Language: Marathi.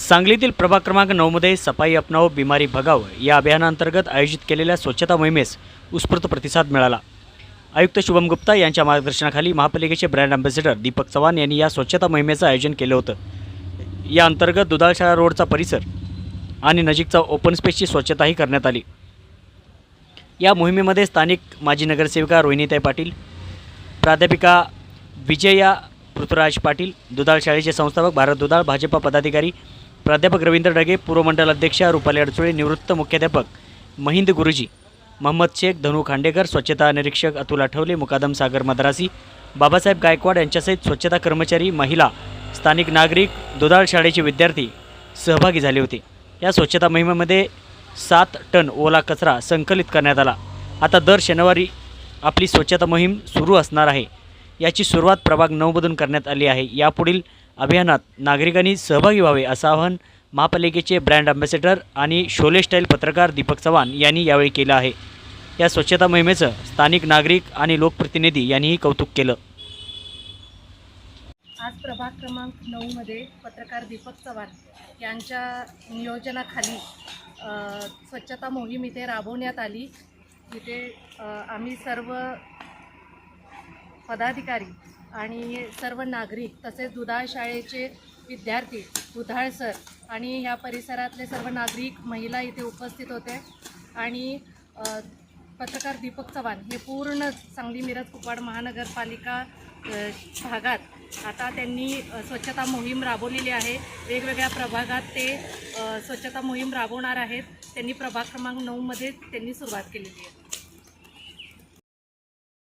सांगलीतील प्रभाग क्रमांक नऊमध्ये सफाई अपनाव बिमारी भगाव या अभियानांतर्गत आयोजित केलेल्या स्वच्छता मोहिमेस उत्स्फूर्त प्रतिसाद मिळाला. आयुक्त शुभम गुप्ता यांच्या मार्गदर्शनाखाली महापालिकेचे ब्रँड अँबॅसेडर दीपक चव्हाण यांनी या स्वच्छता मोहिमेचं आयोजन केलं होतं. या अंतर्गत दुधाळशाळा रोडचा परिसर आणि नजीकचा ओपन स्पेसची स्वच्छताही करण्यात आली. या मोहिमेमध्ये स्थानिक माजी नगरसेविका रोहिणीताई पाटील प्राध्यापिका विजया पृथ्वीराज पाटील दुधाळ शाळेचे संस्थापक भारत दुधाळ भाजपा पदाधिकारी प्राध्यापक रवींद्र डगे पूर्व मंडल अध्यक्षा रुपाली अडचुळे निवृत्त मुख्याध्यापक महिंद गुरुजी महम्मद शेख धनु खांडेकर स्वच्छता निरीक्षक अतुल आठवले मुकादम सागर मद्रासी बाबासाहेब गायकवाड यांच्यासहित स्वच्छता कर्मचारी महिला स्थानिक नागरिक दुधाळ शाळेचे विद्यार्थी सहभागी झाले होते. या स्वच्छता मोहिमेमध्ये सात टन ओला कचरा संकलित करण्यात आला. आता दर शनिवारी आपली स्वच्छता मोहीम सुरू असणार आहे. याची सुरुवात प्रभाग नऊमधून करण्यात आली आहे. यापुढील अभियानात नागरिकांनी सहभागी व्हावे असं आवाहन महापालिकेचे ब्रँड अँबॅसेडर आणि शोले स्टाईल पत्रकार दीपक चव्हाण यांनी यावेळी केलं आहे. या स्वच्छता मोहिमेचं स्थानिक नागरिक आणि लोकप्रतिनिधी यांनीही कौतुक केलं. आज प्रभाग क्रमांक नऊमध्ये पत्रकार दीपक चव्हाण यांच्या नियोजनाखाली स्वच्छता मोहीम इथे राबवण्यात आली. इथे आम्ही सर्व पदाधिकारी आणि सर्व नागरिक तसेच दुधाळ शाळेचे विद्यार्थी दुधाळ सर आणि ह्या परिसरातले सर्व नागरिक महिला इथे उपस्थित होते. आणि पत्रकार दीपक चव्हाण हे पूर्ण सांगली मिरज कुपवाड महानगरपालिका भागात आता त्यांनी स्वच्छता मोहीम राबवलेली आहे. वेगवेगळ्या प्रभागात ते स्वच्छता मोहीम राबवणार आहेत. त्यांनी प्रभाग क्रमांक नऊमध्ये त्यांनी सुरुवात केलेली आहे.